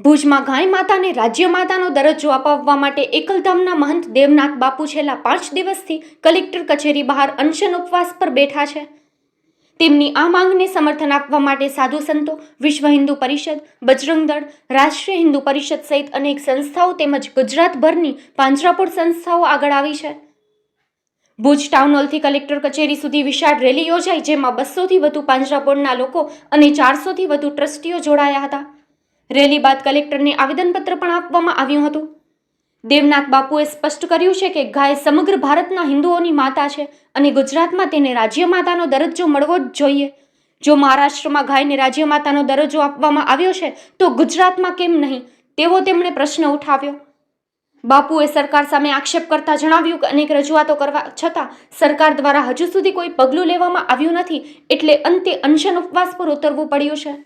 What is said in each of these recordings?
ભુજમાં ગાય માતાને રાજ્ય માતાનો દરજ્જો અપાવવા માટે એકલધામના મહંત દેવનાથ બાપુ છેલ્લા પાંચ દિવસથી કલેક્ટર કચેરી બહાર અનશન ઉપવાસ પર બેઠા છે. તેમની આ માંગને સમર્થન આપવા માટે સાધુ સંતો, વિશ્વ હિન્દુ પરિષદ, બજરંગ દળ, રાષ્ટ્રીય હિન્દુ પરિષદ સહિત અનેક સંસ્થાઓ તેમજ ગુજરાતભરની પાંજરાપોળ સંસ્થાઓ આગળ આવી છે. ભુજ ટાઉન હોલથી કલેક્ટર કચેરી સુધી વિશાળ રેલી યોજાઈ, જેમાં બસોથી વધુ પાંજરાપોળના લોકો અને ચારસોથી વધુ ટ્રસ્ટીઓ જોડાયા હતા. રેલી બાદ કલેક્ટરને આવેદનપત્ર પણ આપવામાં આવ્યું હતું. દેવનાથ બાપુએ સ્પષ્ટ કર્યું છે કે ગાય સમગ્ર ભારતના હિન્દુઓની માતા છે અને ગુજરાતમાં તેને રાજ્ય માતાનો દરજ્જો મળવો જ જોઈએ. જો મહારાષ્ટ્રમાં ગાયને રાજ્ય માતાનો દરજ્જો આપવામાં આવ્યો છે, તો ગુજરાતમાં કેમ નહીં? તેવો તેમણે પ્રશ્ન ઉઠાવ્યો. બાપુએ સરકાર સામે આક્ષેપ કરતા જણાવ્યું કે અનેક રજૂઆતો કરવા છતાં સરકાર દ્વારા હજુ સુધી કોઈ પગલું લેવામાં આવ્યું નથી, એટલે અંતે અનશન ઉપવાસ પર ઉતરવું પડ્યું છે.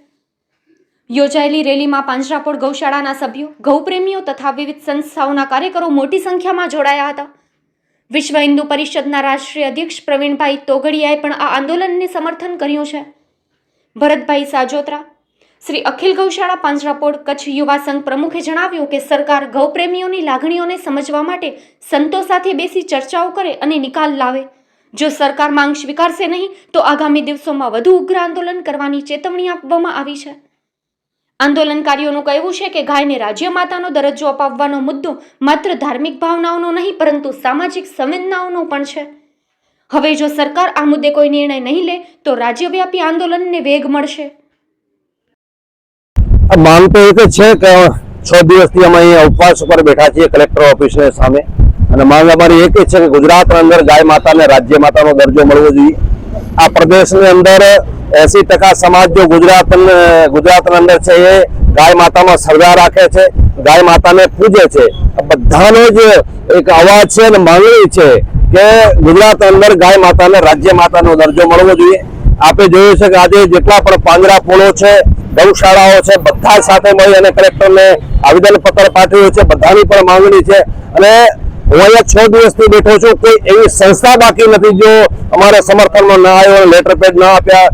યોજાયેલી રેલીમાં પાંજરાપોળ ગૌશાળાના સભ્યો, ગૌપ્રેમીઓ તથા વિવિધ સંસ્થાઓના કાર્યકરો મોટી સંખ્યામાં જોડાયા હતા. વિશ્વ હિન્દુ પરિષદના રાષ્ટ્રીય અધ્યક્ષ પ્રવીણભાઈ તોગડિયાએ પણ આ આંદોલનને સમર્થન કર્યું છે. ભરતભાઈ સાજોત્રા, શ્રી અખિલ ગૌશાળા પાંજરાપોળ કચ્છ યુવા સંઘ પ્રમુખે જણાવ્યું કે સરકાર ગૌપ્રેમીઓની લાગણીઓને સમજવા માટે સંતો સાથે બેસી ચર્ચાઓ કરે અને નિકાલ લાવે. જો સરકાર માંગ સ્વીકારશે નહીં, તો આગામી દિવસોમાં વધુ ઉગ્ર આંદોલન કરવાની ચેતવણી આપવામાં આવી છે. આંદોલનકારીઓનું કહેવું છે કે ગાયને રાજ્ય માતાનો દરજ્જો અપાવવાનો મુદ્દો માત્ર ધાર્મિક ભાવનાઓનો નહીં, પરંતુ સામાજિક સંવેદનાઓનો પણ છે. હવે જો સરકાર આ મુદ્દે કોઈ નિર્ણય નહીં લે, તો રાજ્યવ્યાપી આંદોલનને વેગ મળશે. માંગ તો એક છે કે છ દિવસથી અમે અહીંયા ઉપવાસ ઉપર બેઠા છીએ કલેક્ટર ઓફિસની સામે. અને માંગ અમારી એક જ છે કે ગુજરાતના અંદર ગાય માતાને રાજ્ય માતાનો દરજ્જો મળવો જોઈએ. આ પ્રદેશની અંદર એસી ટકા સમાજ જો ગુજરાત ગુજરાતના અંદર છે એ ગાય માતામાં શ્રદ્ધા રાખે છે, ગાય માતાને પૂજે છે. બધાને જ એક અવાજ છે અને માંગણી છે કે ગુજરાત અંદર ગાય માતાને, રાજ્ય માતાનો દરજ્જો મળવો જોઈએ. આપણે જોયું છે કે આજે જેટલા પણ પાંજરા પોળો છે, ગૌશાળાઓ છે, બધા સાથે મળી અને કલેક્ટરને આવેદન પત્ર પાઠવ્યું છે, બધાની પણ માંગણી છે. અને હું અહીંયા છ દિવસથી બેઠો છું કોઈ એવી સંસ્થા બાકી નથી જો અમારા સમર્થનમાં ના આવ્યો લેટર પેડ ના આપ્યા.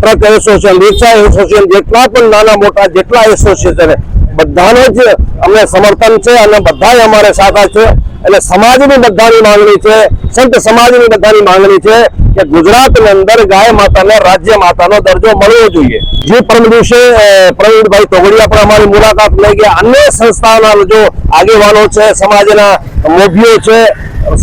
ટ્રક એસોસિએશન રિક્ષા એસોસિએશન જેટલા પણ નાના મોટા જેટલા એસોસિએશન બધાને જ અમને સમર્થન છે અને બધા અમારે સાથે છે. એટલે સમાજની બધાની માંગણી છે. સંત સમાજની બધાની માંગણી છે. કે ગુજરાતની અંદર ગાય માતાને, રાજ્ય માતાનો દરજ્જો મળવો જોઈએ. જે પરમ દિવસે પ્રવીણભાઈ તોગડિયા પણ અમારી મુલાકાત લઈ ગયા. અન્ય સંસ્થાઓના જો આગેવાનો છે, સમાજના મોભીઓ છે,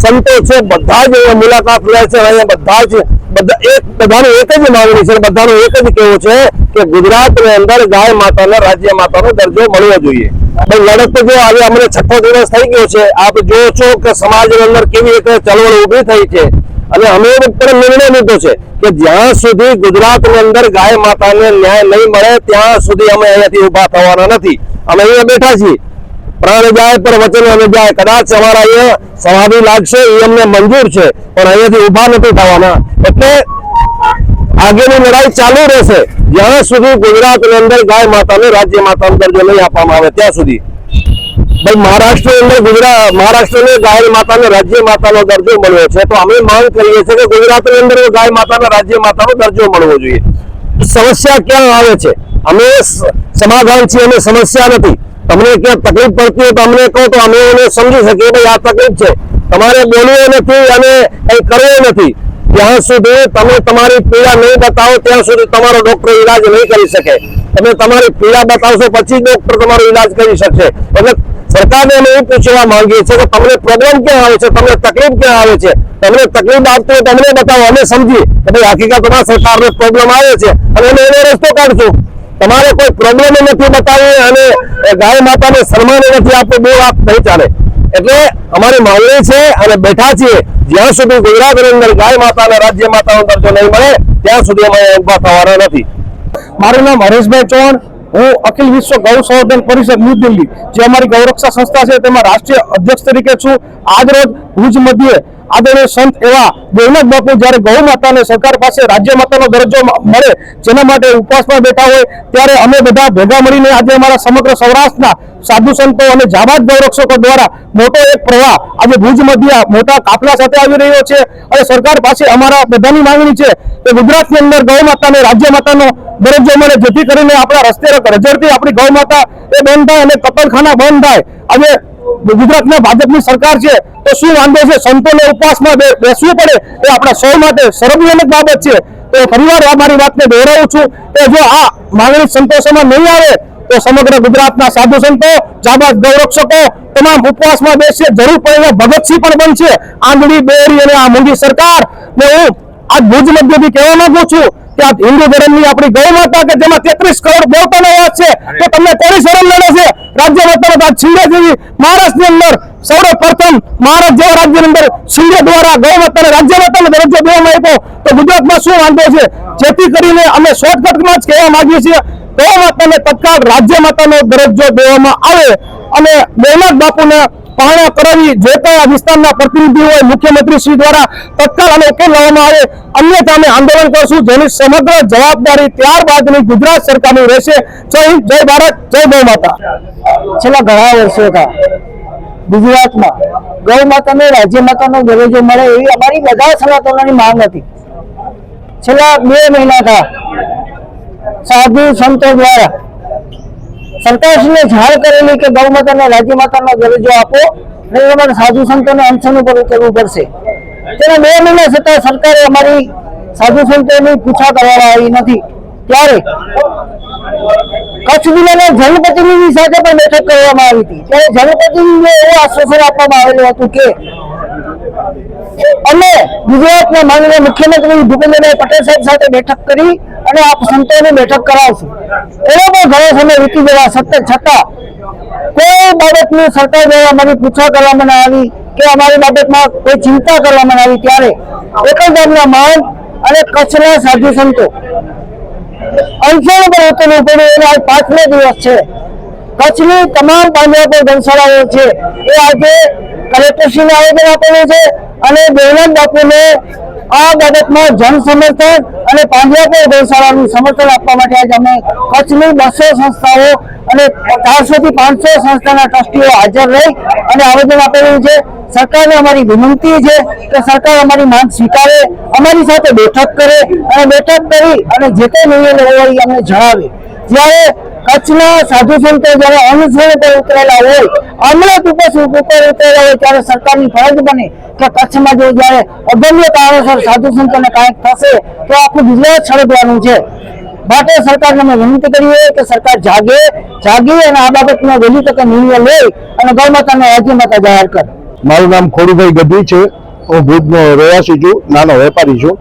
સંતો છે, બધા જ મુલાકાત લે છે. અહીંયા બધા જ, બધા એક, બધાનું એક જ માંગણી છે, બધાનું એક જ કેવું છે કે ગુજરાતની અંદર ગાય માતાને, રાજ્ય માતાનો દરજ્જો મળવો જોઈએ. લડત જો આજે અમને છઠ્ઠો દિવસ થઈ ગયો છે. આપ જો છો કે સમાજની અંદર કેવી રીતે ચળવળ ઊભી થઈ છે. અને અમે પણ નિર્ણય લીધો છે કે જ્યાં સુધી ગુજરાતની અંદર ગાય માતાને ન્યાય નહીં મળે, ત્યાં સુધી અમે અહીંયાથી ઊભા થવાના નથી. અમે અહીંયા બેઠા છીએ. પ્રાણ જાય પર વચન અમે જાય. કદાચ અમારા અહીંયા સમાધિ લાગશે, એ અમને મંજૂર છે, પણ અહીંયાથી ઊભા નથી થવાના. એટલે આગળની લડાઈ ચાલુ રહેશે. જ્યાં સુધી ગુજરાતની અંદર ગાય માતાને રાજ્ય માતા અંદર જો નહીં આપવામાં આવે, ત્યાં સુધી. ભાઈ મહારાષ્ટ્રની અંદર ગુજરાત, મહારાષ્ટ્રની ગાય માતાને રાજ્ય માતાનો દરજ્જો મળ્યો છે. તો અમે માંગ કરીએ છીએ કે ગુજરાતની અંદર ગાય માતાને રાજ્ય માતાનો દરજ્જો મળવો જોઈએ. સમસ્યા ક્યાં આવે છે? અમે સમાધાન છીએ, અમે સમસ્યા નથી. તમને ક્યાં તકલીફ પડતી હોય તો અમને કહો તો અમે એને સમજી શકીએ. ભાઈ, આ તકલીફ છે. તમારે બોલવું નથી અને કઈ કરવું નથી. ત્યાં સુધી તમે તમારી પીડા નહીં બતાવો, ત્યાં સુધી તમારો ડોક્ટર ઈલાજ નહીં કરી શકે. તમે તમારી પીડા બતાવશો, પછી ડોક્ટર તમારો ઈલાજ કરી શકશે. એટલે સરકારને અમે એવું પૂછવા માંગીએ છીએ કે તમને પ્રોબ્લેમ ક્યાં આવે છે, તમને તકલીફ ક્યાં આવે છે? તમને તકલીફ આપતી હોય તમને બતાવો, અમે સમજીએ કે ભાઈ હકીકતમાં સરકારને પ્રોબ્લેમ આવે છે અને અમે એનો રસ્તો કાઢશું. તમારે કોઈ પ્રોબ્લેમ નથી બતાવી અને ગાય માતાને સન્માન નથી આપવું, બહુ વાત નહીં ચાલે. એટલે અમારી માંગણી છે અને બેઠા છીએ, જ્યાં સુધી ગુજરાતની અંદર ગાય માતાના રાજ્ય માતાનો દરજ્જો નહીં મળે, ત્યાં સુધી અમે ઊભા થવાના નથી. મારું નામ હરેશભાઈ ચૌહાણ. હું અખિલ વિશ્વ ગૌ સંવર્ધન પરિષદ ન્યૂ દિલ્હી, જે અમારી ગૌરક્ષા સંસ્થા છે, તેમાં રાષ્ટ્રીય અધ્યક્ષ તરીકે છું. આજ રોજ ભુજ મધ્યે આદરણીય સંત એવા દેવનાથ બાપુ, જ્યારે ગૌ માતાને સરકાર પાસે રાજ્ય માતાનો દરજ્જો મળે, જેના માટે ઉપવાસમાં બેઠા હોય, ત્યારે અમે બધા ભેગા મળીને આજે અમારા સમગ્ર સૌરાષ્ટ્રના સાધુ સંતો અને જાબાદ ગૌરક્ષકો દ્વારા મોટો એક પ્રવાહ આજે ભુજ મધ્ય મોટા કાફલા સાથે આવી રહ્યો છે. અને સરકાર પાસે અમારા બધાની માંગણી છે કે ગુજરાતની અંદર ગૌ માતાને રાજ્ય માતાનો દરજ્જો મળે, જેથી કરીને આપણા રસ્તે રજડતી આપણી ગૌ માતા એ બંધ થાય અને કતલખાના બંધ થાય. આજે ગુજરાતના ભાજપની સરકાર છે તો શું વાંધો છે? સંતોને ઉપવાસમાં બેસવું પડે એ આપણા સૌ માટે શરમજનક બાબત છે. તો ફરીવાર મારી વાતને દોહરાવું છું કે જો આ માંગણી સંતોષમાં નહીં આવે તો સમગ્ર ગુજરાતના સાધુ સંતો જાબાદ ગૌરક્ષકો તમામ ઉપવાસમાં બેસશે જરૂર પડે ભગતસિંહ પણ બનશે. આંગળી બેરી અને આ મોદી સરકાર. ને હું આ ભુજ મધ્યથી કહેવા માંગુ છું કે આ હિન્દુ ધર્મની આપણી ગૌ માતા કે જેમાં તેત્રીસ કરોડ દેવતાનો વાત છે, તો તમને કોની શરમ લડે છે? રાજ્ય માતા આજ જેવી મહારાષ્ટ્રની અંદર સૌ પ્રથમ મહારાષ્ટ્ર જેવા રાજ્યની અંદર શિંદે દ્વારા ગૌ માતાને રાજ્ય માતાનો દરજ્જો દેવામાં આવ્યો તો ગુજરાતમાં શું વાંધો છે? જેથી કરીને અમે શોર્ટકટમાં જ કહેવા માંગીએ છીએ ગૌ માતાને તત્કાળ રાજ્ય માતાનો દરજ્જો દેવામાં આવે અને દેવનાથ બાપુને પહાણા કરાવી જે પણ આ વિસ્તારના પ્રતિનિધિ હોય, મુખ્યમંત્રી શ્રી દ્વારા તત્કાળ અને ઉકેલ લાવવામાં આવે. અન્યથા અમે આંદોલન કરશું, જેની સમગ્ર જવાબદારી ત્યારબાદની ગુજરાત સરકારની રહેશે. જય હિન્દ, જય ભારત, જય ગૌ માતા. છેલ્લા ઘણા વર્ષોથી ગુજરાતમાં ગૌ માતાને રાજ્ય માતાનો દરજ્જો મળે એવી અમારી બધા સનાતનોની માંગ હતી. છેલ્લા બે મહિના મહિનાથી સાધુ સંતો દ્વારા સરકારશ્રીને જાણ કરેલી કે ગૌ માતાને, રાજ્ય માતાનો દરજ્જો આપો અને અમારે સાધુ સંતોને અનશન ઉપર કરવું પડશે. તેના બે મહિના છતાં સરકારે અમારી સાધુ સંતોની પૂછા કરવામાં આવી નથી. ત્યારે કચ્છ જિલ્લાના જનપ્રતિનિધિ સાથે પણ બેઠક કરવામાં આવી હતી. ત્યારે જનપ્રતિનિધિને એવું આશ્વાસન આપવામાં આવેલું હતું કે અમે ગુજરાતના માનનીય મુખ્યમંત્રી ભૂપેન્દ્રભાઈ પટેલ સાહેબ સાથે બેઠક કરી અને આપ સંતોની બેઠક કરાવશું. એનો પણ ઘણો સમય વીતી ગયા સતત છતાં કોઈ બાબતની સરકાર દ્વારા અમારી પૂછા કરવામાં આવી કે અમારી બાબતમાં કોઈ ચિંતા કરવામાં આવી ત્યારે એકલગામના માન અને કચ્છના સાધુ સંતો. અંશોનું પણ ઉતરવું પડ્યું અને આજ પાંચમો દિવસ છે. કચ્છની તમામ પાંજરાપોળ ધનશાળાઓ છે. એ આજે કલેક્ટરશ્રીને આવેદન આપેલું છે અને દેવનાથ બાપુને આ બાબતમાં જન સમર્થન અને પાંજરાપોળ ગૌશાળાનું સમર્થન આપવા માટે આજે અમે કચ્છની બસો સંસ્થાઓ અને ચારસો થી પાંચસો સંસ્થાના ટ્રસ્ટીઓ હાજર રહી અને આવેદન આપેલું છે. સરકારને અમારી વિનંતી છે કે સરકાર અમારી માંગ સ્વીકારે, અમારી સાથે બેઠક કરે અને બેઠક કરી અને જે કંઈ નિર્ણય લેવો હોય અમને જણાવે. જ્યારે કચ્છના સાધુ સંતો જ્યારે અનુસરણ પર ઉતરેલા હોય, અમૃત ઉપર ઉપર ઉતરેલા હોય ત્યારે સરકારની ફરજ બને કે કચ્છમાં જો જ્યારે અગમ્ય કારણોસર સાધુ સંતોને કાંઈક થશે, તો આખું ગુજરાત સળગવાનું છે. માટે સરકારને અમે વિનંતી કરીએ કે સરકાર જાગે, જાગી અને આ બાબતનો વહેલી તકે નિર્ણય લે અને ગૌ માતાને રાજ્ય માતા જાહેર કરે. મારું નામ ખોડુભાઈ ગઢવી છે. હું ભુજનો રહેવાસી છું, નાનો વેપારી છું.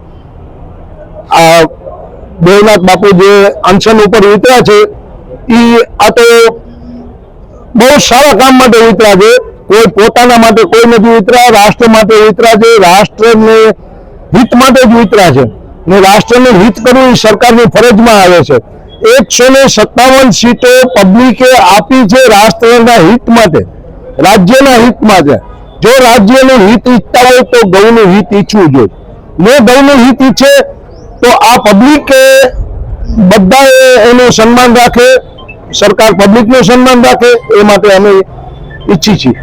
આ દેવનાથ બાપુ જે અનશન ઉપર ઉતર્યા છે એ આ તો બહુ સારા કામ માટે ઉતર્યા છે. કોઈ પોતાના માટે કોઈ નથી ઉતર્યા રાષ્ટ્ર માટે ઉતર્યા છે, રાષ્ટ્રને હિત માટે જ ઉતર્યા છે. ને રાષ્ટ્રને હિત કરવું એ સરકારની ફરજમાં આવે છે. એકસો ને સત્તાવન સીટો પબ્લિકે આપી છે રાષ્ટ્રના હિત માટે, રાજ્યના હિત માટે. જો રાજ્યનું હિત ઈચ્છતા હોય તો ગૌનું હિત ઈચ્છવું જોઈએ. ને ગૌનું હિત ઈચ્છે તો આ પબ્લિક બધાએ એનું સન્માન રાખે સરકાર પબ્લિકનું સન્માન રાખે એ માટે અમે ઈચ્છી છીએ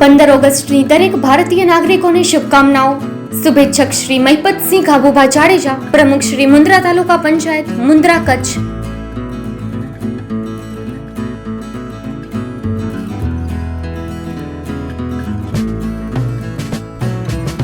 પંદર ઓગસ્ટની દરેક ભારતીય નાગરિકોને શુભકામનાઓ શુભેચ્છક શ્રી મહિપતસિંહ ગાભુભા જાડેજા પ્રમુખ શ્રી મુન્દ્રા તાલુકા પંચાયત મુન્દ્રા કચ્છ